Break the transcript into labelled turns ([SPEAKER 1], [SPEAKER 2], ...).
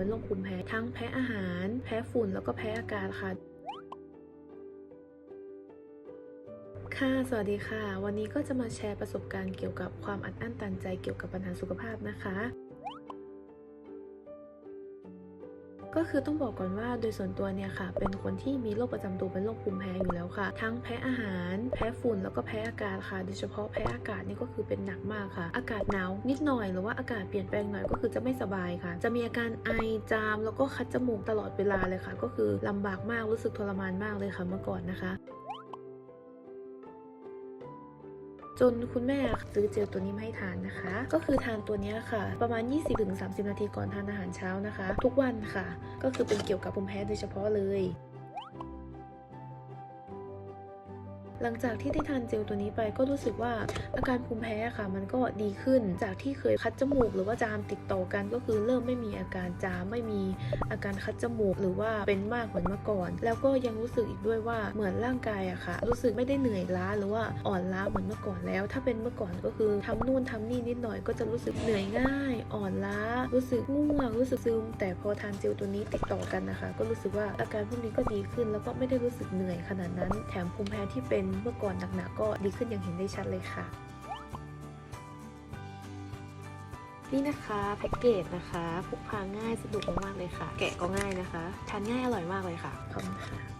[SPEAKER 1] เป็นโรคภูมิแพ้ทั้งแพ้อาหาร แพ้ฝุ่นแล้วก็แพ้อากาศค่ะค่ะ สวัสดีค่ะ วันนี้ก็จะมาแชร์ประสบการณ์เกี่ยวกับความอัดอั้นตันใจเกี่ยวกับปัญหาสุขภาพนะคะ ก็คือต้องบอกก่อนว่าโดยส่วนตัวเนี่ยค่ะ เป็นคนที่มีโรคประจำตัวเป็นโรคภูมิแพ้อยู่แล้วค่ะ ทั้งแพ้อาหาร แพ้ฝุ่นแล้วก็แพ้อากาศค่ะ โดยเฉพาะแพ้อากาศนี่ก็คือเป็นหนักมากค่ะ อากาศหนาวนิดหน่อยหรือว่าอากาศเปลี่ยนแปลงหน่อยก็คือจะไม่สบายค่ะ จะมีอาการไอจาม แล้วก็คัดจมูกตลอดเวลาเลยค่ะ ก็คือลำบากมากรู้สึกทรมานมากเลยค่ะเมื่อก่อนนะคะ จนคุณแม่ซื้อเจลตัวนี้มาให้ทานนะคะ ก็คือทานตัวนี้ค่ะ ประมาณ 20-30 นาทีก่อนทานอาหารเช้านะคะ ทุกวันค่ะ ก็คือเป็นเกี่ยวกับภูมิแพ้โดยเฉพาะเลย หลังจากที่ได้ทานเจลตัวนี้ไปก็รู้สึกว่าอาการภูมิแพ้ค่ะ มันก็ดีขึ้นจากที่เคยคัดจมูก หรือว่าจามติดต่อกันก็คือเริ่มไม่มีอาการจามไม่มีอาการคัดจมูก หรือว่าเป็นมากเหมือนเมื่อก่อน แล้วก็ยังรู้สึกอีกด้วยว่าเหมือนร่างกายอะค่ะ รู้สึกไม่ได้เหนื่อยล้าหรือว่าอ่อนล้าเหมือนเมื่อก่อนแล้ว ถ้าเป็นเมื่อก่อนก็คือทำนู่นทำนี่นิดหน่อยก็จะรู้สึกเหนื่อยง่าย อ่อนล้า รู้สึกง่วงรู้สึกซึม แต่พอทานเจลตัวนี้ติดต่อกันนะคะ ก็รู้สึกว่าอาการพวกนี้ก็ดีขึ้น แล้วก็ไม่ได้รู้สึกเหนื่อยขนาดนั้น แถมภูมิแพ้ที่เป็นเมื่อก่อนหนักๆก็ดีขึ้นอย่างเห็นได้ชัดเลยค่ะ นี่นะคะแพ็กเกจนะคะพกพาง่ายสะดวกมากๆเลยค่ะ แกะก็ง่ายนะคะ ทานง่ายอร่อยมากเลยค่ะขอบคุณค่ะ